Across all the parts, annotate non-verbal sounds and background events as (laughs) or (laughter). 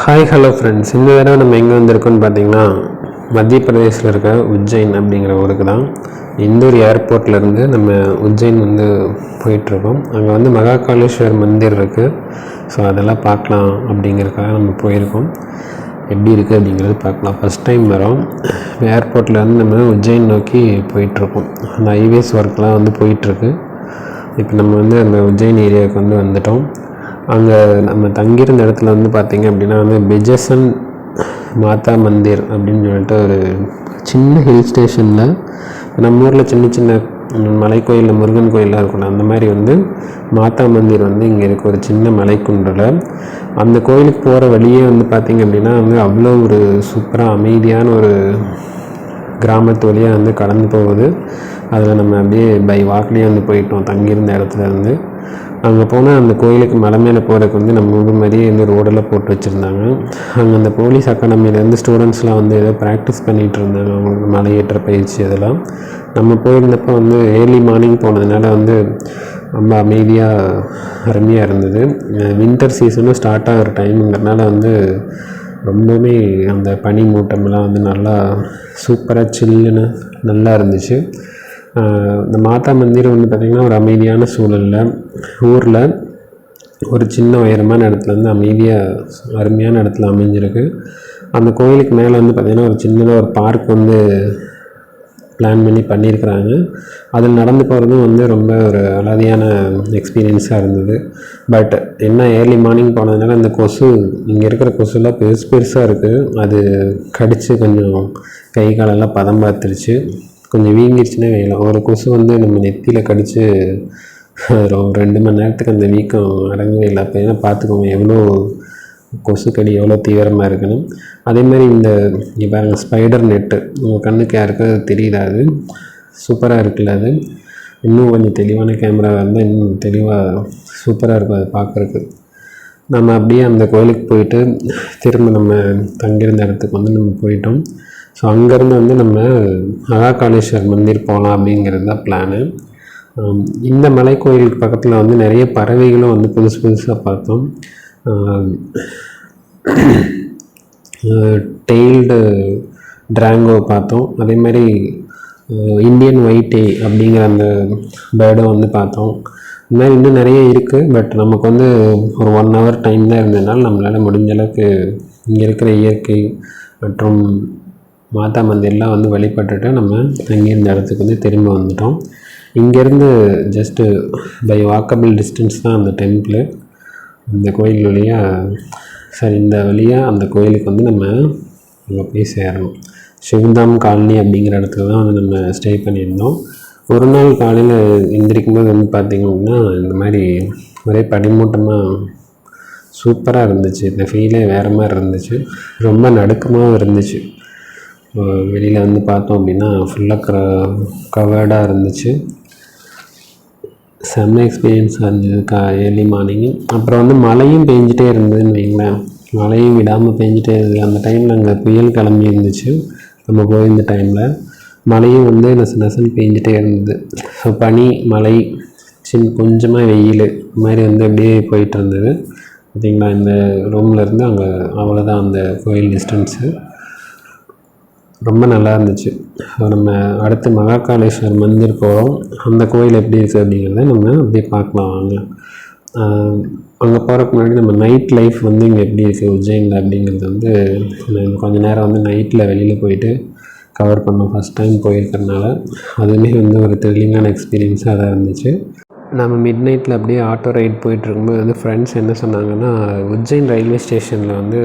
Hi hello friends இந்த தடவை நம்ம எங்கே வந்திருக்கோம்னு பார்த்தீங்கன்னா மத்திய பிரதேசில் இருக்க உஜ்ஜைன் அப்படிங்கிற ஊருக்கு தான். இந்தூர் ஏர்போர்ட்லேருந்து நம்ம உஜ்ஜைன் வந்து போயிட்டுருக்கோம். அங்கே வந்து மகாகாலேஸ்வர் மந்திர் இருக்குது ஸோ அதெல்லாம் பார்க்கலாம் அப்படிங்கிறதுக்காக நம்ம போயிருக்கோம். எப்படி இருக்குது அப்படிங்கிறது பார்க்கலாம். ஃபஸ்ட் டைம் வரோம். ஏர்போர்ட்லேருந்து நம்ம உஜ்ஜைன் நோக்கி போயிட்டுருக்கோம். அந்த ஹைவேஸ் ஒர்க்லாம் வந்து போயிட்டுருக்கு. இப்போ நம்ம வந்து அந்த உஜ்ஜைன் ஏரியாவுக்கு வந்து வந்துட்டோம். அங்கே நம்ம தங்கியிருந்த இடத்துல வந்து பார்த்திங்க அப்படின்னா வந்து பிஜசன் மாதா மந்திர் அப்படின்னு சொல்லிட்டு ஒரு சின்ன ஹில் ஸ்டேஷனில் நம்ம ஊரில் சின்ன சின்ன மலை மலைக்கோயிலில் முருகன் கோயிலாக இருக்கணும் அந்த மாதிரி வந்து மாதா மந்திர் வந்து இங்கே இருக்க ஒரு சின்ன மலைக்குன்றில். அந்த கோயிலுக்கு போகிற வழியே வந்து பார்த்திங்க அப்படின்னா வந்து அவ்வளோ ஒரு சூப்பராக அமைதியான ஒரு கிராமத்து வழியாக வந்து கடந்து போகுது. அதில் நம்ம அப்படியே பை வாக்லேயே வந்து போயிட்டோம் தங்கியிருந்த இடத்துல இருந்து. அங்கே போனால் அந்த கோயிலுக்கு மலை மேலே போகிறதுக்கு வந்து நம்ம ஊர் மாதிரியே வந்து ரோடெல்லாம் போட்டு வச்சுருந்தாங்க. அங்கே அந்த போலீஸ் அகாடமிலேருந்து ஸ்டூடெண்ட்ஸ்லாம் வந்து ஏதோ ப்ராக்டிஸ் பண்ணிகிட்டு இருந்தாங்க. அவங்களுக்கு மலையேற்ற பயிற்சி அதெல்லாம். நம்ம போயிருந்தப்போ வந்து ஏர்லி மார்னிங் போனதுனால வந்து ரொம்ப அமைதியாக அருமையாக இருந்தது. வின்டர் சீசனும் ஸ்டார்ட் ஆகிற டைமுங்கிறனால வந்து ரொம்பவுமே அந்த பனி மூட்டமெல்லாம் வந்து நல்லா சூப்பராக சில்லுன்னு நல்லா இருந்துச்சு. இந்த மாதா மந்திரம் வந்து பார்த்திங்கன்னா ஒரு அமைதியான சூழலில் ஊரில் ஒரு சின்ன உயரமான இடத்துல வந்து அமைதியாக அருமையான இடத்துல அமைஞ்சிருக்கு. அந்த கோயிலுக்கு மேலே வந்து பார்த்திங்கன்னா ஒரு சின்னதாக ஒரு பார்க் வந்து பிளான் பண்ணி பண்ணியிருக்கிறாங்க அதில் நடந்து போகிறதும் வந்து ரொம்ப ஒரு அலாதியான எக்ஸ்பீரியன்ஸாக இருந்தது. பட் என்ன ஏர்லி மார்னிங் போனதுனால அந்த கொசு இங்கே இருக்கிற கொசுலாம் பெருசு பெருசாக இருக்குது அது கடித்து கொஞ்சம் கை காலெல்லாம் பதம் பார்த்துருச்சு. கொஞ்சம் வீங்கிருச்சுன்னே வைக்கலாம் ஒரு கொசு வந்து நம்ம நெத்தியில் கடித்து (laughs) ஒரு ரெண்டு மணி நேரத்துக்கு அந்த வீக்கம் அடங்கவே இல்லை. அப்போ ஏன்னா பார்த்துக்கோங்க எவ்வளோ கொசுக்கடி எவ்வளோ தீவிரமாக இருக்குன்னு. அதே மாதிரி இந்த இங்கே பாருங்கள் ஸ்பைடர் நெட்டு உங்கள் கண்ணுக்கு யாருக்கும் அது அது. சூப்பராக இருக்குல்ல அது. இன்னும் கொஞ்சம் தெளிவான கேமராவாக இருந்தால் இன்னும் தெளிவாக சூப்பராக இருக்கும் அது பார்க்குறக்கு நம்ம அப்படியே அந்த கோயிலுக்கு போயிட்டு திரும்ப நம்ம தங்கியிருந்த இடத்துக்கு வந்து நம்ம போயிட்டோம். ஸோ அங்கேருந்து வந்து நம்ம அகாகாலேஸ்வர் மந்திர் போகலாம் அப்படிங்கிறது தான் பிளானு இந்த மலை கோயிலுக்கு பக்கத்தில் வந்து நிறைய பறவைகளும் வந்து புதுசு புதுசாக பார்த்தோம். டெய்ல்டு ட்ராங்கோ பார்த்தோம். அதே மாதிரி இந்தியன் ஒயிட்டே அப்படிங்கிற அந்த பேர்டும் வந்து பார்த்தோம். இந்த மாதிரி இன்னும் நிறைய இருக்குது பட் நமக்கு வந்து ஒரு ஒன் ஹவர் டைம் தான் இருந்ததுனால நம்மளால் முடிஞ்ச அளவுக்கு இங்கே இருக்கிற இயற்கை மற்றும் மாதா மந்திரெலாம் வந்து வழிபட்டுட்டு நம்ம தங்கியிருந்த இடத்துக்கு வந்து திரும்ப வந்துட்டோம். இங்கேருந்து ஜஸ்ட்டு பை வாக்கபிள் டிஸ்டன்ஸ் தான் அந்த டெம்பிள் இந்த கோயில் வழியாக சரி இந்த வழியாக அந்த கோயிலுக்கு வந்து நம்ம அங்கே போய் சேரணும். சிவதாம் காலனி அப்படிங்கிற இடத்துல தான் வந்து நம்ம ஸ்டே பண்ணியிருந்தோம். ஒரு நாள் காலையில் எந்திரிக்கும் போது வந்து பார்த்திங்கன்னா இந்த மாதிரி ஒரே படிமூட்டமாக சூப்பராக இருந்துச்சு. இந்த ஃபீலே வேறு மாதிரி இருந்துச்சு. ரொம்ப நடுக்கமாகவும் இருந்துச்சு. வெளியில் வந்து பார்த்தோம் அப்படின்னா ஃபுல்லாக க கவர்டாக இருந்துச்சு. செம்ம எக்ஸ்பீரியன்ஸாக இருந்தது கா ஏர்லி மார்னிங்கு அப்புறம் வந்து மழையும் பெஞ்சிட்டே இருந்ததுன்னு வைங்களேன். மழையும் விடாமல் பெஞ்சிட்டே இருந்தது. அந்த டைமில் அங்கே புயல் கிளம்பி இருந்துச்சு. நம்ம போயிருந்த டைமில் மழையும் வந்து நெசு நசன்னு பெஞ்சிட்டே இருந்தது. ஸோ பனி மழை சின் கொஞ்சமாக வெயில் இந்த மாதிரி வந்து அப்படியே போயிட்டு இருந்தது. பார்த்திங்களா இந்த ரூமில் இருந்து அங்கே அவ்வளோதான் அந்த கோயில் டிஸ்டன்ஸு ரொம்ப நல்லா இருந்துச்சு. நம்ம அடுத்து மகாகாலேஸ்வர் மந்திர் போகிறோம் அந்த கோயில் எப்படி இருக்குது அப்படிங்கிறத நம்ம அப்படியே பார்க்கலாம் வாங்க. அங்கே போகிறதுக்கு முன்னாடி நம்ம நைட் லைஃப் வந்து இங்கே எப்படி இருக்குது உஜ்ஜைனில் அப்படிங்கிறது வந்து கொஞ்சம் கொஞ்ச நேரம் வந்து நைட்டில் வெளியில் போயிட்டு கவர் பண்ணோம். ஃபஸ்ட் டைம் போயிருக்கறனால அதுவுமே வந்து ஒரு த்ரில்லிங்கான எக்ஸ்பீரியன்ஸாக தான் இருந்துச்சு. நம்ம மிட் நைட்டில் அப்படியே ஆட்டோ ரைட் போயிட்டு இருக்கும்போது வந்து ஃப்ரெண்ட்ஸ் என்ன சொன்னாங்கன்னா உஜ்ஜைன் ரயில்வே ஸ்டேஷனில் வந்து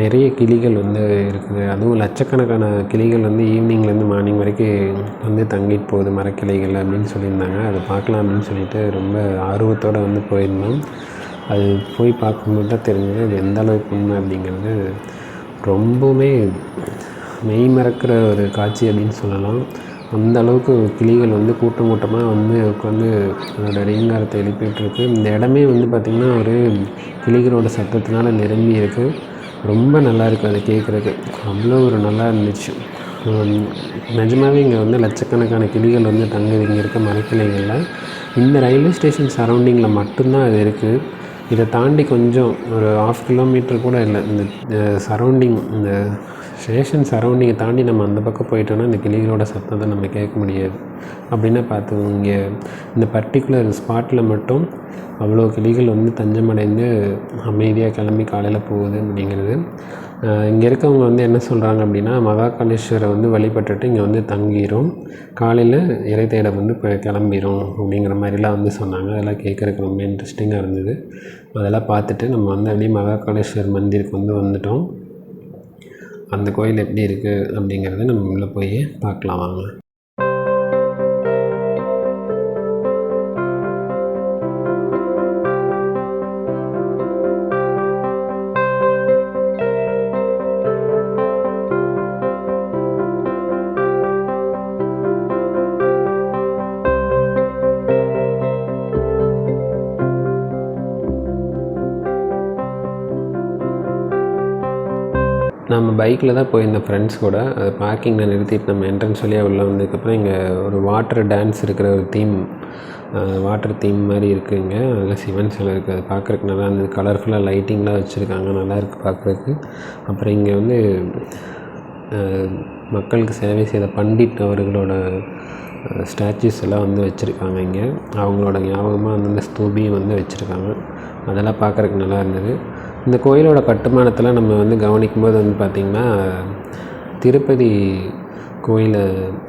நிறைய கிளிகள் வந்து இருக்குது. அதுவும் லட்சக்கணக்கான கிளிகள் வந்து ஈவினிங்லேருந்து மார்னிங் வரைக்கும் வந்து தங்கிட்டு போகுது மரக்கிளைகள் அப்படின்னு சொல்லியிருந்தாங்க. அதை பார்க்கலாம் அப்படின்னு சொல்லிட்டு ரொம்ப ஆர்வத்தோடு வந்து போயிருந்தோம். அது போய் பார்க்கும்போது தான் தெரிஞ்சது அது எந்த அளவுக்கு உண்மை அப்படிங்கிறது ரொம்பவுமே மெய் மறக்கிற ஒரு காட்சி அப்படின்னு சொல்லலாம். அந்த அளவுக்கு கிளிகள் வந்து கூட்டம் கூட்டமாக வந்து உட்காந்து அதோட ரீங்காரத்தை எழுப்பிட்டுருக்கு. இந்த இடமே வந்து பார்த்திங்கன்னா ஒரு கிளிகளோட சத்தத்தினால நிரம்பி இருக்குது ரொம்ப நல்லா இருக்கும் அதை கேட்குறது அவ்வளோ ஒரு நல்லா இருந்துச்சு. நிஜமாகவே நிஜமாவே இங்கே வந்து லட்சக்கணக்கான கிளிகள் வந்து தங்குது இங்கே இருக்க மரக்கிளைகளில் இந்த ரயில்வே ஸ்டேஷன் சரௌண்டிங்கில் மட்டும்தான் அது இருக்குது இதை தாண்டி கொஞ்சம் ஒரு ஆஃப் கிலோமீட்டர் கூட இல்லை. இந்த சரௌண்டிங் இந்த ஸ்டேஷன் சரௌண்டிங்கை தாண்டி நம்ம அந்த பக்கம் போயிட்டோம்னா இந்த கிளிகளோட சத்தத்தை நம்ம கேட்க முடியாது. அப்படின்னா பார்த்து இங்கே இந்த பர்டிகுலர் ஸ்பாட்டில் மட்டும் அவ்வளோ கிளிகள் வந்து தஞ்சமடைந்து அமைதியாக கிளம்பி காலையில் போகுது அப்படிங்கிறது. இங்கே இருக்கவங்க வந்து என்ன சொல்கிறாங்க அப்படின்னா மகாகாலேஸ்வரை வந்து வழிபட்டுட்டு இங்கே வந்து தங்கிரும். காலையில் இறை தேட வந்து இப்போ கிளம்பிரும் அப்படிங்கிற மாதிரிலாம் வந்து சொன்னாங்க. அதெல்லாம் கேட்குறதுக்கு ரொம்ப இன்ட்ரெஸ்டிங்காக இருந்தது. அதெல்லாம் பார்த்துட்டு நம்ம வந்து அப்படியே மகாகாலேஸ்வர் மந்திருக்கு வந்து வந்துட்டோம். அந்த கோயில் எப்படி இருக்குது அப்படிங்கிறத நம்ம உள்ளே போய் பார்க்கலாம் வாங்க. பைக்கில் தான் போயிருந்தேன் ஃப்ரெண்ட்ஸ் கூட. அது பார்க்கிங்கில் நிறுத்திட்டு நம்ம என்ட்ரன்ஸ் வழியாக உள்ளே வந்ததுக்கப்புறம் இங்கே ஒரு வாட்டர் டான்ஸ் இருக்கிற ஒரு தீம் வாட்டர் தீம் மாதிரி இருக்குது இங்கே. அதில் சிவன் சிலை இருக்குது அது பார்க்குறக்கு நல்லா இருந்தது. கலர்ஃபுல்லாக லைட்டிங்லாம் வச்சுருக்காங்க. நல்லாயிருக்கு பார்க்குறதுக்கு. பார்க்குறக்கு அப்புறம் இங்கே வந்து மக்களுக்கு சேவை செய்த பண்டிட் அவர்களோட ஸ்டாச்சுஸ் எல்லாம் வந்து வச்சுருக்காங்க இங்கே. அவங்களோட ஞாபகமாக வந்து இந்த ஸ்தூபியும் வந்து வச்சுருக்காங்க. அதெல்லாம் பார்க்குறக்கு நல்லா இருந்தது. இந்த கோயிலோட கட்டுமானத்தில் நம்ம வந்து கவனிக்கும்போது வந்து பார்த்திங்கன்னா திருப்பதி கோயிலை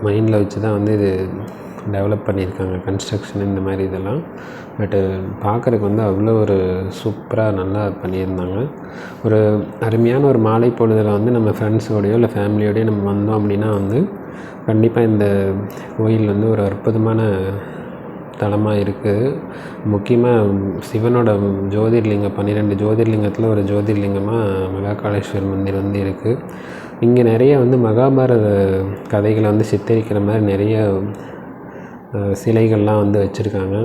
மைண்டில் வச்சு தான் வந்து இது டெவலப் பண்ணியிருக்காங்க. கன்ஸ்ட்ரக்ஷன் இந்த மாதிரி இதெல்லாம். பட்டு பார்க்குறக்கு வந்து அவ்வளோ ஒரு சூப்பராக நல்லா பண்ணியிருந்தாங்க. ஒரு அருமையான ஒரு மாலை பொழுதில் வந்து நம்ம ஃப்ரெண்ட்ஸோடையோ இல்லை ஃபேமிலியோடையோ நம்ம வந்தோம் அப்படின்னா வந்து கண்டிப்பாக இந்த கோயில் வந்து ஒரு அற்புதமான தலமாக இருக்குது முக்கியமாக சிவனோட ஜோதிர்லிங்கம் பன்னிரெண்டு ஜோதிர்லிங்கத்தில் ஒரு ஜோதிர்லிங்கமாக மகாகாளேஸ்வர் மந்திர் வந்து இருக்குது இங்கே நிறைய வந்து மகாபாரத கதைகளை வந்து சித்தரிக்கிற மாதிரி நிறைய சிலைகள்லாம் வந்து வச்சுருக்காங்க.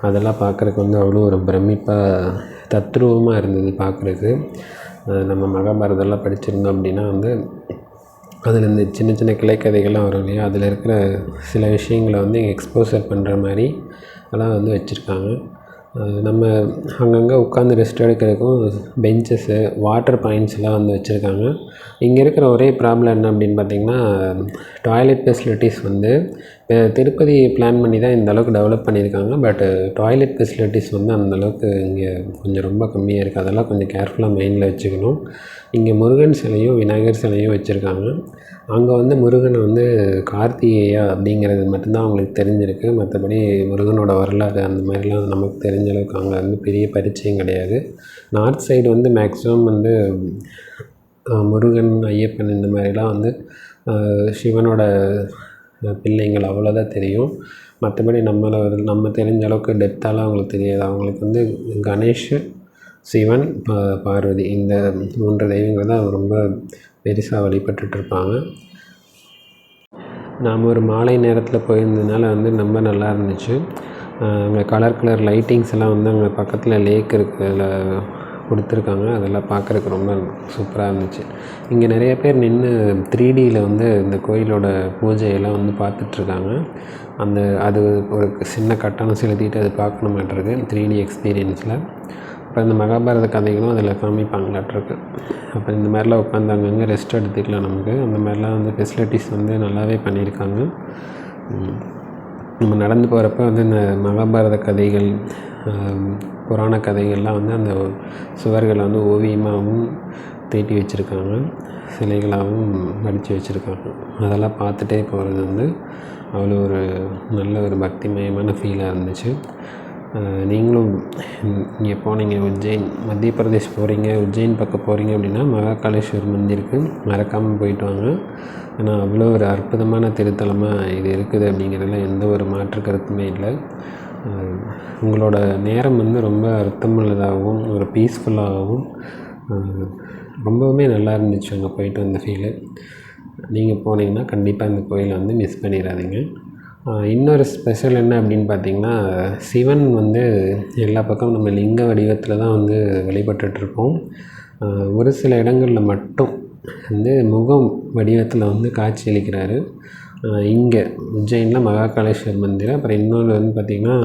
அதெல்லாம் பார்க்குறக்கு வந்து அவ்வளோ ஒரு பிரமிப்பாக தத்ரூபமாக இருந்தது பார்க்குறக்கு நம்ம மகாபாரதம்லாம் படிச்சிருந்தோம் அப்படின்னா வந்து அதில் இந்த சின்ன சின்ன கிளைக்கதைகள்லாம் வரும் இல்லையா? அதில் இருக்கிற சில விஷயங்களை வந்து இங்கே எக்ஸ்போசர் பண்ணுற மாதிரி எல்லாம் வந்து வச்சுருக்காங்க. நம்ம அங்கங்கே உட்காந்து ரெஸ்ட் எடுக்கிறதுக்கும் பெஞ்சஸ்ஸு வாட்டர் பாயிண்ட்ஸ்லாம் வந்து வச்சுருக்காங்க. இங்கே இருக்கிற ஒரே ப்ராப்ளம் என்ன அப்படின்னு பார்த்தீங்கன்னா டாய்லெட் ஃபெசிலிட்டிஸ் வந்து திருப்பதி பிளான் பண்ணி தான் இந்த அளவுக்கு டெவலப் பண்ணியிருக்காங்க. பட் டாய்லெட் ஃபெசிலிட்டிஸ் வந்து அந்த அளவுக்கு இங்கே கொஞ்சம் ரொம்ப கம்மியாக இருக்குது அதெல்லாம் கொஞ்சம் கேர்ஃபுல்லாக மைண்டில் வச்சுக்கணும். இங்கே முருகன் சிலையும் விநாயகர் சிலையும் வச்சுருக்காங்க. அங்கே வந்து முருகனை வந்து கார்த்திகேயா அப்படிங்கிறது மட்டும்தான் அவங்களுக்கு தெரிஞ்சிருக்கு. மற்றபடி முருகனோட வரலாறு அந்த மாதிரிலாம் நமக்கு தெரிஞ்ச அளவுக்கு அங்கே வந்து பெரிய பரிச்சயம் கிடையாது. நார்த் சைடு வந்து மேக்ஸிமம் வந்து முருகன் ஐயப்பன் இந்த மாதிரிலாம் வந்து சிவனோட பிள்ளைங்கள் அவ்வளோதான் தெரியும். மற்றபடி நம்மளை நம்ம தெரிஞ்ச அளவுக்கு டெப்த்தாலாம் அவங்களுக்கு தெரியாது. அவங்களுக்கு வந்து கணேஷ் சிவன் பா பார்வதி இந்த மூன்று தெய்வங்களை தான் ரொம்ப பெருசாக வழிபட்டுருப்பாங்க நாம் ஒரு மாலை நேரத்தில் போயிருந்ததுனால வந்து ரொம்ப நல்லா இருந்துச்சு. அங்கே கலர் கலர் லைட்டிங்ஸ் எல்லாம் வந்து அங்கே பக்கத்தில் லேக் இருக்கிறதுல கொடுத்துருக்காங்க. அதெல்லாம் பார்க்குறக்கு ரொம்ப சூப்பராக இருந்துச்சு. இங்கே நிறைய பேர் நின்று த்ரீ டியில் வந்து இந்த கோயிலோட பூஜையெல்லாம் வந்து பார்த்துட்ருக்காங்க. அந்த அது ஒரு சின்ன கட்டணம் செலுத்திட்டு அது பார்க்கணுமாட்டிருக்கு த்ரீ டி எக்ஸ்பீரியன்ஸில். அப்போ இந்த மகாபாரத கதைகளும் அதில் காமிப்பாங்களாட்டிருக்கு அப்போ இந்த மாதிரிலாம் உட்காந்து அங்கங்கே ரெஸ்ட் எடுத்துக்கலாம் நமக்கு. அந்த மாதிரிலாம் வந்து ஃபெசிலிட்டிஸ் வந்து நல்லாவே பண்ணியிருக்காங்க. நம்ம நடந்து போகிறப்ப வந்து இந்த மகாபாரத கதைகள் புராண கதைகள்லாம் வந்து அந்த சுவர்களை வந்து ஓவியமாகவும் தீட்டி வச்சுருக்காங்க. சிலைகளாகவும் வடித்து வச்சுருக்காங்க. அதெல்லாம் பார்த்துட்டே போகிறது வந்து அவ்வளோ ஒரு நல்ல ஒரு பக்திமயமான ஃபீலாக இருந்துச்சு. நீங்களும் இங்கே போனீங்க உஜ்ஜைன் மத்திய பிரதேஷ் போகிறீங்க உஜ்ஜைன் பக்கம் போகிறீங்க அப்படின்னா மகாகாலேஸ்வர் மந்திருக்கு மறக்காமல் போயிட்டு வாங்க. ஏன்னா அவ்வளோ ஒரு அற்புதமான திருத்தலமாக இது இருக்குது அப்படிங்கிறதுல எந்த ஒரு மாற்று கருத்துமே இல்லை. உங்களோட நேரம் வந்து ரொம்ப அர்த்தமுள்ளதாகவும் ஒரு பீஸ்ஃபுல்லாகவும் ரொம்பவுமே நல்லா இருந்துச்சு அங்கே போயிட்டு வந்த ஃபீலு நீங்கள் போனீங்கன்னா கண்டிப்பாக இந்த கோயிலை வந்து மிஸ் பண்ணிடாதீங்க. இன்னொரு ஸ்பெஷல் என்ன அப்படின்னு பார்த்தீங்கன்னா சிவன் வந்து எல்லா பக்கமும் நம்ம லிங்க வடிவத்தில் தான் வந்து வழிபட்டுட்ருக்கோம் ஒரு சில இடங்களில் மட்டும் வந்து முகம் வடிவத்தில் வந்து காட்சியளிக்கிறாரு இங்கே உஜ்ஜைனில் மகாகாலேஸ்வர் மந்திரம். அப்புறம் இன்னொன்று வந்து பார்த்திங்கன்னா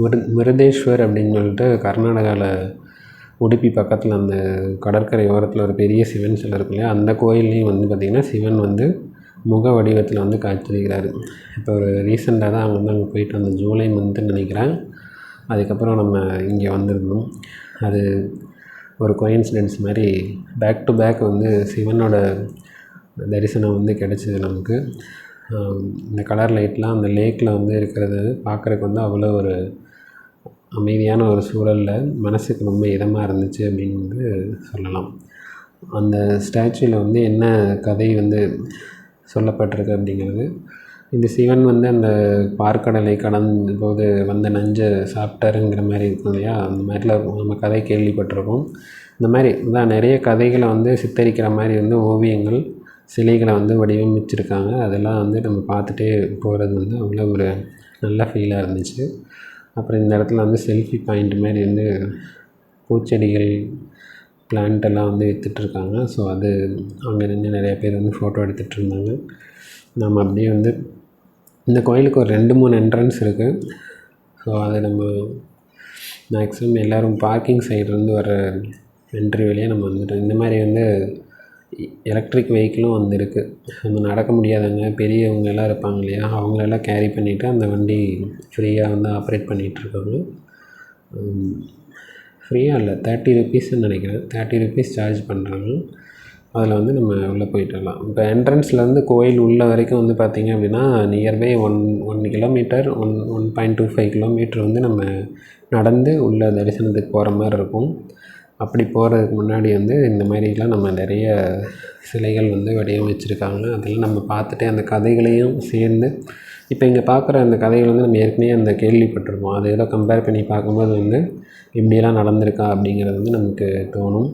மிரு மிருதேஸ்வர் அப்படின்னு சொல்லிட்டு கர்நாடகாவில் உடுப்பி பக்கத்தில் அந்த கடற்கரை ஓரத்தில் ஒரு பெரிய சிவன் சிலை இருக்கு இல்லையா? அந்த கோயில்லையும் வந்து பார்த்திங்கன்னா சிவன் வந்து முக வடிவத்தில் வந்து காட்சியளிக்கிறார் இப்போ ஒரு ரீசெண்டாக தான் அவங்க வந்து அங்கே போயிட்டு வந்த ஜூலை மந்த்துன்னு நினைக்கிறேன். அதுக்கப்புறம் நம்ம இங்கே வந்திருந்தோம். அது ஒரு கோயின்சிடென்ஸ் மாதிரி பேக் டு பேக் வந்து சிவனோட தரிசனம் வந்து கிடச்சிது நமக்கு. இந்த கலர் லைட்லாம் அந்த லேக்கில் வந்து இருக்கிறது பார்க்குறக்கு வந்து அவ்வளோ ஒரு அமைதியான ஒரு சூழலில் மனசுக்கு ரொம்ப இதமாக இருந்துச்சு அப்படின்னு வந்து சொல்லலாம். அந்த ஸ்டாச்சுவில் வந்து என்ன கதை வந்து சொல்லப்பட்டிருக்கு அப்படிங்கிறது இந்த சிவன் வந்து அந்த பார்க்கடலை கடந்த போது வந்த நஞ்சை சாப்பிட்டாருங்கிற மாதிரி இருக்கும் இல்லையா? அந்த மாதிரிலாம் நம்ம கதை கேள்விப்பட்டிருக்கோம். இந்த மாதிரி தான் நிறைய கதைகளை வந்து சித்தரிக்கிற மாதிரி வந்து ஓவியங்கள் சிலைகளை வந்து வடிவமைச்சிருக்காங்க. அதெல்லாம் வந்து நம்ம பார்த்துட்டே போகிறது வந்து அவ்வளோ ஒரு நல்ல ஃபீலாக இருந்துச்சு. அப்புறம் இந்த இடத்துல வந்து செல்ஃபி பாயிண்ட் மாதிரி வந்து பூச்செடிகள் பிளான்ட் எல்லாம் வந்து விற்றுட்ருக்காங்க ஸோ அது அங்கே நின்று நிறைய பேர் வந்து ஃபோட்டோ எடுத்துகிட்டு இருந்தாங்க. நம்ம அப்படியே வந்து இந்த கோயிலுக்கு ஒரு ரெண்டு மூணு என்ட்ரன்ஸ் இருக்குது ஸோ அது நம்ம மேக்ஸிமம் எல்லோரும் பார்க்கிங் சைட்லேருந்து வர என்ட்ரி வழியாக நம்ம வந்துட்டோம் இந்த மாதிரி வந்து எலக்ட்ரிக் வெஹிக்கிளும் வந்திருக்கு. நம்ம நடக்க முடியாதவங்க பெரியவங்க எல்லாம் இருப்பாங்க இல்லையா? அவங்களெல்லாம் கேரி பண்ணிவிட்டு அந்த வண்டி ஃப்ரீயாக வந்து ஆப்ரேட் பண்ணிகிட்ருக்காங்க ஃப்ரீயாக இல்லை தேர்ட்டி ருபீஸ்ன்னு நினைக்கிறேன். தேர்ட்டி ருபீஸ் சார்ஜ் பண்ணுறாங்க அதில் வந்து நம்ம உள்ளே போயிட்டு வரலாம். இப்போ என்ட்ரன்ஸ்லேருந்து கோயில் உள்ள வரைக்கும் வந்து பார்த்திங்க அப்படின்னா nearby one one kilometre one one point two five kilometre வந்து நம்ம நடந்து உள்ள தரிசனத்துக்கு போகிற மாதிரி இருக்கும். அப்படி போகிறதுக்கு முன்னாடி வந்து இந்த மாதிரிலாம் நம்ம நிறைய சிலைகள் வந்து வடிவமைச்சிருக்காங்க. அதெல்லாம் நம்ம பார்த்துட்டு அந்த கதைகளையும் சேர்ந்து இப்போ இங்கே பார்க்குற அந்த கதைகள் வந்து நம்ம ஏற்கனவே அந்த கேள்விப்பட்டிருப்போம். அதை ஏதோ கம்பேர் பண்ணி பார்க்கும்போது வந்து இப்படியெல்லாம் நடந்திருக்கா அப்படிங்கிறது வந்து நமக்கு தோணும்.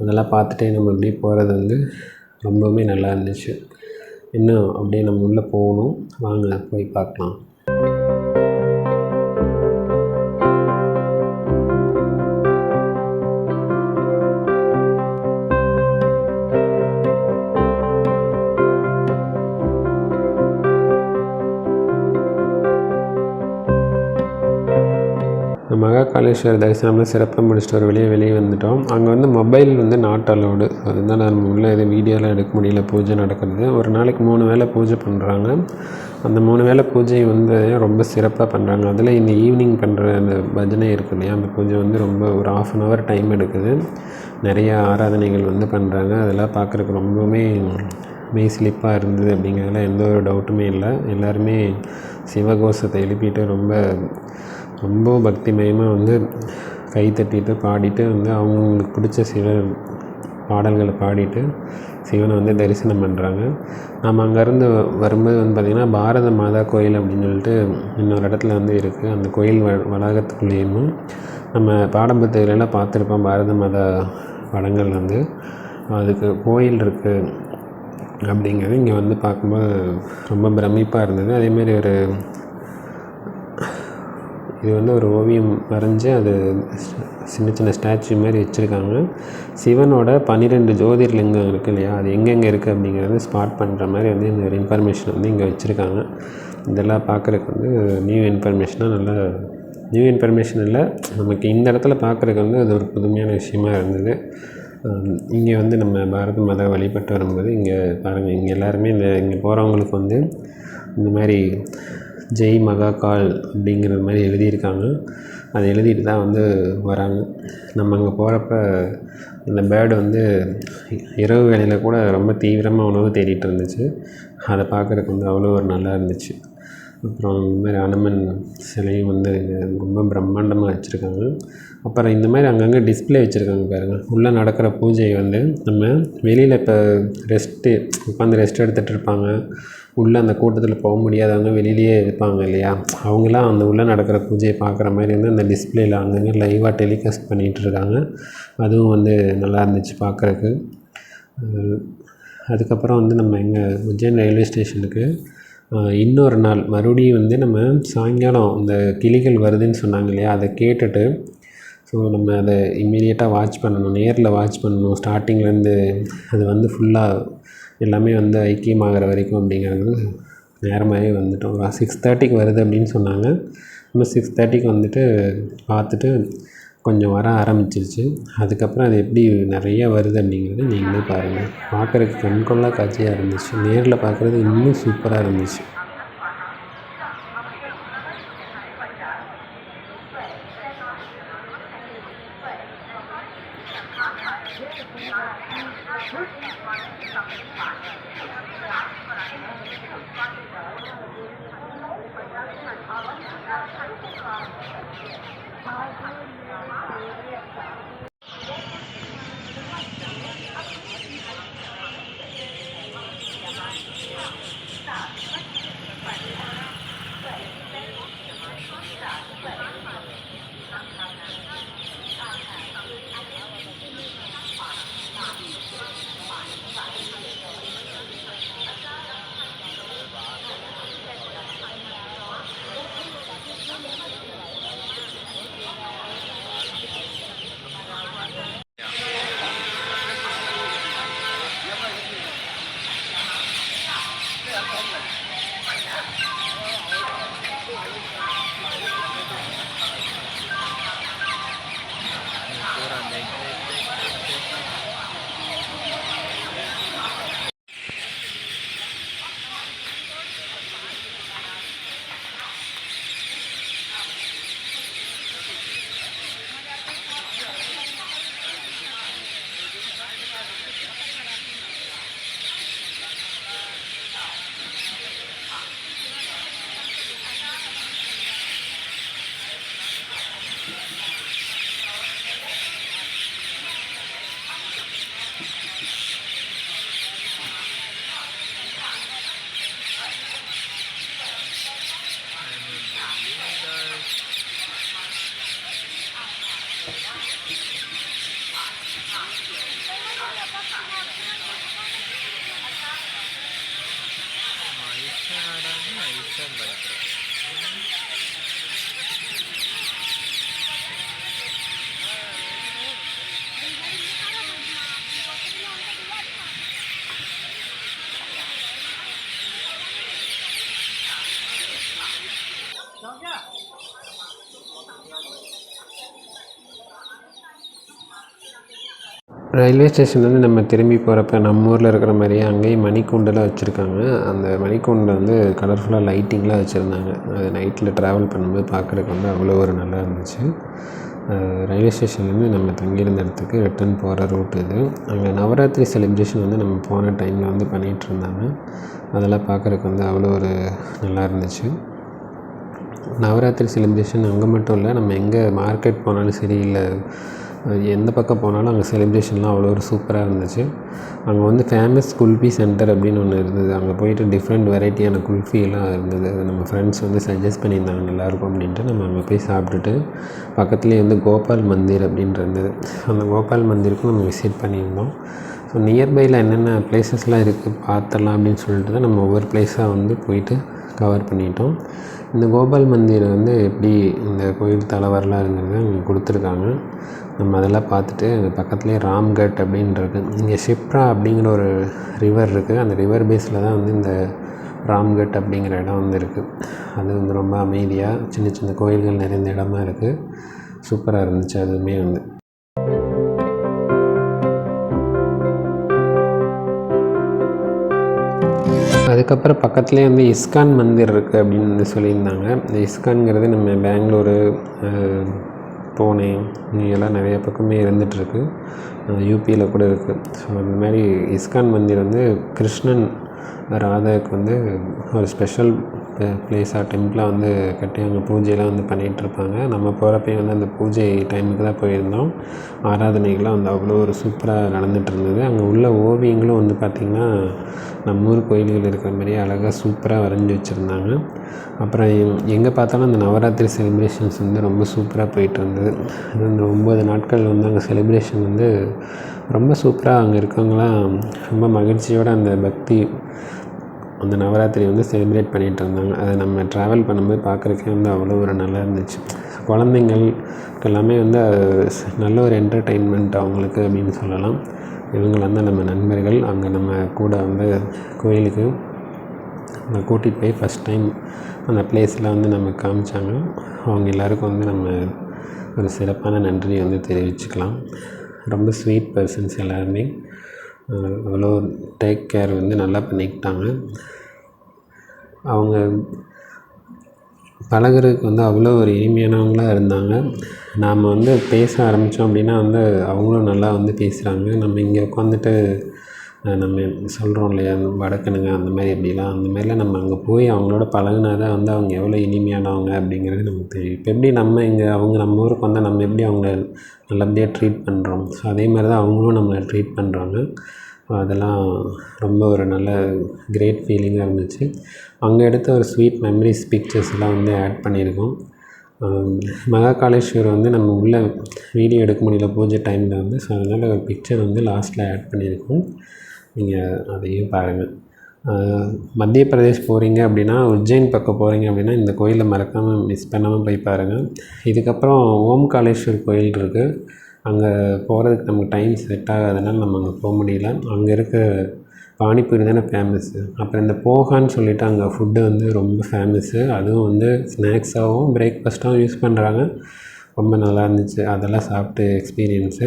அதெல்லாம் பார்த்துட்டே நம்ம அப்படியே போகிறது வந்து ரொம்பவுமே நல்லா இருந்துச்சு. இன்னும் அப்படியே நம்ம உள்ளே போகணும். வாங்க போய் பார்க்கலாம். மகாகாளேஸ்வரர் தரிசனம்லாம் சிறப்பாக முடிச்சுட்டு ஒரு வெளியே வெளியே வந்துட்டோம். அங்கே வந்து மொபைல் வந்து நாட் அலோடு அதுதான் நம்ம உள்ள எதுவும் வீடியோலாம் எடுக்க முடியல. பூஜை நடக்கிறது. ஒரு நாளைக்கு மூணு வேளை பூஜை பண்ணுறாங்க அந்த மூணு வேளை பூஜை வந்து ரொம்ப சிறப்பாக பண்ணுறாங்க அதில் இந்த ஈவினிங் பண்ணுற அந்த பஜனை இருக்கு இல்லையா? அந்த பூஜை வந்து ரொம்ப ஒரு ஆஃப் அன் ஹவர் டைம் எடுக்குது. நிறைய ஆராதனைகள் வந்து பண்ணுறாங்க அதெல்லாம் பார்க்குறக்கு ரொம்பவுமே மெய் ஸ்லிப்பாக இருந்தது அப்படிங்கிறதுல எந்த ஒரு டவுட்டுமே இல்லை. எல்லாருமே சிவகோஷத்தை எழுப்பிட்டு ரொம்ப ரொம்ப பக்திமயமாக வந்து கை தட்டிட்டு பாடிட்டு வந்து அவங்களுக்கு பிடிச்ச சில பாடல்களை பாடிட்டு சிவனை வந்து தரிசனம் பண்ணுறாங்க நம்ம அங்கேருந்து வரும்போது வந்து பார்த்திங்கன்னா பாரத மாதா கோயில் அப்படின்னு சொல்லிட்டு இன்னொரு இடத்துல வந்து இருக்குது அந்த கோயில் வ வளாகத்துக்குள்ளேயும் நம்ம பாடப்புத்தகங்களெல்லாம் பார்த்துருப்போம். பாரத மாதா படங்கள் வந்து அதுக்கு கோயில் இருக்குது அப்படிங்கிறது இங்கே வந்து பார்க்கும்போது ரொம்ப பிரமிப்பாக இருந்தது. அதேமாரி ஒரு இது வந்து ஒரு ஓவியம் வரைஞ்சி அது சின்ன சின்ன ஸ்டாச்சு மாதிரி வச்சுருக்காங்க. சிவனோட பன்னிரெண்டு ஜோதிர்லிங்கம் இருக்குது இல்லையா? அது எங்கெங்கே இருக்குது அப்படிங்கிறது ஸ்பாட் பண்ணுற மாதிரி வந்து இந்த ஒரு இன்ஃபர்மேஷன் வந்து இங்கே வச்சுருக்காங்க. இதெல்லாம் பார்க்குறக்கு வந்து நியூ இன்ஃபர்மேஷனாக நல்லா நியூ இன்ஃபர்மேஷன் இல்லை. நமக்கு இந்த இடத்துல பார்க்குறக்கு வந்து அது ஒரு புதுமையான விஷயமா இருந்தது. இங்கே வந்து நம்ம பாரத மாதா வழிபட்டு வரும்போது இங்கே பாருங்கள் இங்கே எல்லாருமே இந்த இங்கே போகிறவங்களுக்கு வந்து இந்த மாதிரி ஜெய் மகாகால் அப்படிங்கிற மாதிரி எழுதியிருக்காங்க. அதை எழுதிட்டு தான் வந்து வராங்க. நம்ம அங்கே போகிறப்ப இந்த பேர்டு வந்து இரவு வேளையில் கூட ரொம்ப தீவிரமாக உணவு தேடிட்டு இருந்துச்சு. அதை பார்க்குறதுக்கு வந்து அவ்வளோ ஒரு நல்லா இருந்துச்சு. அப்புறம் இந்த மாதிரி அனுமன் சிலையும் வந்து ரொம்ப பிரம்மாண்டமாக வச்சுருக்காங்க. அப்புறம் இந்த மாதிரி அங்கங்கே டிஸ்ப்ளே வச்சுருக்காங்க பாருங்கள் உள்ளே நடக்கிற பூஜையை வந்து நம்ம வெளியில் இப்போ ரெஸ்ட்டு உட்காந்து ரெஸ்ட் எடுத்துகிட்டு இருப்பாங்க. உள்ளே அந்த கூட்டத்தில் போக முடியாதவங்க வெளியிலேயே இருப்பாங்க இல்லையா? அவங்களாம் அந்த உள்ளே நடக்கிற பூஜையை பார்க்குற மாதிரி வந்து அந்த டிஸ்ப்ளேயில் அங்கங்கே லைவாக டெலிகாஸ்ட் பண்ணிகிட்டு இருக்காங்க. அதுவும் வந்து நல்லா இருந்துச்சு பார்க்குறக்கு அதுக்கப்புறம் வந்து நம்ம இங்கே உஜ்ஜைன் ரயில்வே ஸ்டேஷனுக்கு இன்னொரு நாள் மறுபடியும் வந்து நம்ம சாயங்காலம் இந்த கிளிகள் வருதுன்னு சொன்னாங்க இல்லையா? அதை கேட்டுட்டு ஸோ நம்ம அதை இம்மீடியட்டாக வாட்ச் பண்ணணும் நேரில் வாட்ச் பண்ணணும் ஸ்டார்டிங்லேருந்து அது வந்து ஃபுல்லாக எல்லாமே வந்து ஐக்கியமாகிற வரைக்கும் அப்படிங்கிறது நேரமாகவே வந்துட்டோம். சிக்ஸ் தேர்ட்டிக்கு வருது அப்படின்னு சொன்னாங்க. நம்ம சிக்ஸ் தேர்ட்டிக்கு வந்துட்டு பார்த்துட்டு கொஞ்சம் வர ஆரம்பிச்சிருச்சு. அதுக்கப்புறம் அது எப்படி நிறைய வருது அப்படிங்கிறத நீங்களே பாருங்கள் பார்க்குறதுக்கு கண்கொள்ளா காட்சியாக இருந்துச்சு. நேரில் பார்க்குறது இன்னும் சூப்பராக இருந்துச்சு. ரயில்வே ஸ்டேஷன்லேருந்து நம்ம திரும்பி போகிறப்ப நம்ம ஊரில் இருக்கிற மாதிரியே அங்கேயும் மணிக்கூண்டெல்லாம் வச்சுருக்காங்க. அந்த மணிக்கூண்டில் வந்து கலர்ஃபுல்லாக லைட்டிங்லாம் வச்சுருந்தாங்க. அது நைட்டில் ட்ராவல் பண்ணும்போது பார்க்குறதுக்கு வந்து அவ்வளோ ஒரு நல்லா இருந்துச்சு. ரயில்வே ஸ்டேஷன்லேருந்து நம்ம தங்கியிருந்த இடத்துக்கு ரிட்டன் போகிற ரூட் இது. அங்கே நவராத்திரி செலிப்ரேஷன் வந்து நம்ம போன டைமில் வந்து பண்ணிகிட்டு இருந்தாங்க. அதெல்லாம் பார்க்குறதுக்கு வந்து அவ்வளோ ஒரு நல்லா இருந்துச்சு. நவராத்திரி செலிப்ரேஷன் அங்கே மட்டும் இல்லை நம்ம எங்கே மார்க்கெட் போனாலும் சரி இல்லை எந்த பக்கம் போனாலும் அங்கே செலிப்ரேஷன்லாம் அவ்வளோ ஒரு சூப்பராக இருந்துச்சு. அங்கே வந்து ஃபேமஸ் குல்ஃபி சென்டர் அப்படின்னு ஒன்று இருந்தது. அங்கே போயிட்டு டிஃப்ரெண்ட் வெரைட்டியான குல்ஃபிலாம் இருந்தது. அது நம்ம ஃப்ரெண்ட்ஸ் வந்து சஜஸ்ட் பண்ணியிருந்தாங்க நல்லாயிருக்கும் அப்படின்ட்டு நம்ம அங்கே போய் சாப்பிட்டுட்டு பக்கத்துலேயே வந்து கோபால் மந்திர் அப்படின்ட்டு இருந்தது. அந்த கோபால் மந்திருக்கும் நம்ம விசிட் பண்ணியிருந்தோம். ஸோ நியர்பையில் என்னென்ன பிளேசஸ்லாம் இருக்குது பார்த்தலாம் அப்படின்னு சொல்லிட்டு தான் நம்ம ஒவ்வொரு பிளேஸாக வந்து போயிட்டு கவர் பண்ணிட்டோம். இந்த கோபால் மந்திர் வந்து எப்படி இந்த கோயில் தலை வரலாறுங்கிறத அவங்க கொடுத்துருக்காங்க. நம்ம அதெல்லாம் பார்த்துட்டு அங்கே பக்கத்துலேயே ராம்கட் அப்படின்றது. இங்கே ஷிப்ரா அப்படிங்கிற ஒரு ரிவர் இருக்குது அந்த ரிவர் பேஸில் தான் வந்து இந்த ராம்கட் அப்படிங்கிற இடம் வந்து இருக்குது அது வந்து ரொம்ப அமைதியாக சின்ன சின்ன கோயில்கள் நிறைந்த இடமா இருக்குது சூப்பராக இருந்துச்சு அதுவுமே வந்து. அதுக்கப்புறம் பக்கத்துலேயே வந்து இஸ்கான் மந்திர் இருக்குது அப்படின்னு வந்து சொல்லியிருந்தாங்க. இந்த இஸ்கான்ங்கிறது நம்ம பெங்களூரு பூனே இங்கெல்லாம் நிறைய பக்கமே இருந்துகிட்ருக்கு யூபியில் கூட இருக்குது ஸோ இந்த மாதிரி இஸ்கான் மந்திர் வந்து கிருஷ்ணன் ராதாவுக்கு வந்து ஒரு ஸ்பெஷல் ப்ளேஸாக டெம்பிளாக வந்து கட்டி அங்கே பூஜைலாம் வந்து பண்ணிகிட்ருப்பாங்க நம்ம போகிறப்பையும் வந்து அந்த பூஜை டைமுக்கு தான் போயிருந்தோம். ஆராதனைகள்லாம் வந்து அவ்வளோ ஒரு சூப்பராக நடந்துகிட்டு இருந்தது அங்கே உள்ள ஓவியங்களும் வந்து பார்த்திங்கன்னா நம்ம ஊர் கோயில்கள் இருக்கிற மாதிரியே அழகாக சூப்பராக வரைஞ்சி வச்சுருந்தாங்க. அப்புறம் எங்கே பார்த்தாலும் அந்த நவராத்திரி செலிப்ரேஷன்ஸ் வந்து ரொம்ப சூப்பராக போயிட்டு இருந்தது அந்த ஒம்பது நாட்கள் வந்து அங்கே செலிப்ரேஷன் வந்து ரொம்ப சூப்பராக அங்கே இருக்கவங்களாம் ரொம்ப மகிழ்ச்சியோடு அந்த பக்தி அந்த நவராத்திரி வந்து செலிப்ரேட் பண்ணிகிட்டு இருந்தாங்க அதை நம்ம ட்ராவல் பண்ணும்போது பார்க்குறக்கே வந்து அவ்வளோ ஒரு நல்லா இருந்துச்சு. குழந்தைங்கள் எல்லாமே வந்து நல்ல ஒரு என்டர்டெயின்மெண்ட் அவங்களுக்கு அப்படின்னு சொல்லலாம். இவங்க வந்து நம்ம நண்பர்கள் அங்கே நம்ம கூட வந்து கோயிலுக்கு கூட்டிகிட்டு போய் ஃபஸ்ட் டைம் அந்த பிளேஸ்லாம் வந்து நம்ம காமிச்சாங்க. அவங்க எல்லாருக்கும் வந்து நம்ம ஒரு சிறப்பான நன்றியை வந்து தெரிவிச்சுக்கலாம். ரொம்ப ஸ்வீட் பர்சன்ஸ் எல்லாருமே. அவ்வளோ டேக் கேர் வந்து நல்லா பண்ணிக்கிட்டாங்க. அவங்க பழகுறதுக்கு வந்து அவ்வளோ ஒரு இனிமையானவங்களாக இருந்தாங்க. நாம் வந்து பேச ஆரம்பித்தோம் அப்படின்னா வந்து அவங்களும் நல்லா வந்து பேசுகிறாங்க நம்ம இங்கே உட்காந்துட்டு நம்ம சொல்கிறோம் இல்லையா வடக்கனுங்க அந்த மாதிரி எப்படிலாம் அந்த மாதிரிலாம் நம்ம அங்கே போய் அவங்களோட பழகுனா தான் வந்து அவங்க எவ்வளோ இனிமையானவங்க அப்படிங்கிறது நமக்கு தெரியும். இப்போ எப்படி நம்ம இங்கே அவங்க நம்ம ஊருக்கு வந்தால் நம்ம எப்படி அவங்கள நல்லபடியாக ட்ரீட் பண்ணுறோம் ஸோ அதே மாதிரி தான் அவங்களும் நம்மளை ட்ரீட் பண்ணுறாங்க அதெல்லாம் ரொம்ப ஒரு நல்ல கிரேட் ஃபீலிங்காக இருந்துச்சு. அங்கே எடுத்த ஒரு ஸ்வீட் மெமரிஸ் பிக்சர்ஸ்லாம் வந்து ஆட் பண்ணியிருக்கோம். ஆம், வந்து நம்ம உள்ள வீடியோ எடுக்க முடியல பூஜை டைமில் வந்து. ஸோ அதனால் ஒரு பிக்சர் வந்து லாஸ்ட்டில் ஆட் பண்ணியிருக்கோம். நீங்கள் அதையும் பாருங்கள் மத்திய பிரதேஷ் போகிறீங்க அப்படின்னா உஜ்ஜைன் பக்கம் போகிறீங்க அப்படின்னா இந்த கோயிலை மறக்காமல் மிஸ் பண்ணாமல் போய் பாருங்கள் இதுக்கப்புறம் ஓம்காலேஸ்வர் கோயில் இருக்குது அங்கே போகிறதுக்கு நமக்கு டைம் செட் ஆகாதனால நம்ம அங்கே போக முடியல. அங்கே இருக்க பானிபூரி தானே ஃபேமஸ்ஸு அப்புறம் இந்த போகான்னு சொல்லிட்டு அங்கே ஃபுட்டு வந்து ரொம்ப ஃபேமஸ்ஸு அதுவும் வந்து ஸ்நாக்ஸாகவும் பிரேக்ஃபாஸ்ட்டாகவும் யூஸ் பண்ணுறாங்க ரொம்ப நல்லா இருந்துச்சு. அதெல்லாம் சாப்பிட்டு எக்ஸ்பீரியன்ஸு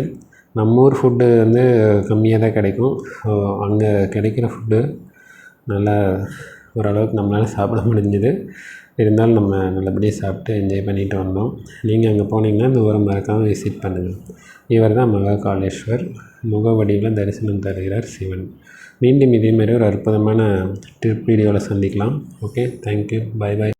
நம்ம ஊர் ஃபுட்டு வந்து கம்மியாக தான் கிடைக்கும். ஸோ அங்கே கிடைக்கிற ஃபுட்டு நல்லா ஓரளவுக்கு நம்மளால் சாப்பிட முடிஞ்சுது. இருந்தாலும் நம்ம நல்லபடியாக சாப்பிட்டு என்ஜாய் பண்ணிட்டு வந்தோம். நீங்கள் அங்கே போனீங்கன்னா இந்த ஊரை மறக்காமல் விசிட் பண்ணுங்கள் இவர் தான் மகாகாலேஸ்வர் முக வடிவில் தரிசனம் தருகிறார் சிவன். மீண்டும் இதேமாதிரி ஒரு அற்புதமான ட்ரிப் வீடியோவில் சந்திக்கலாம். Okay thank you bye bye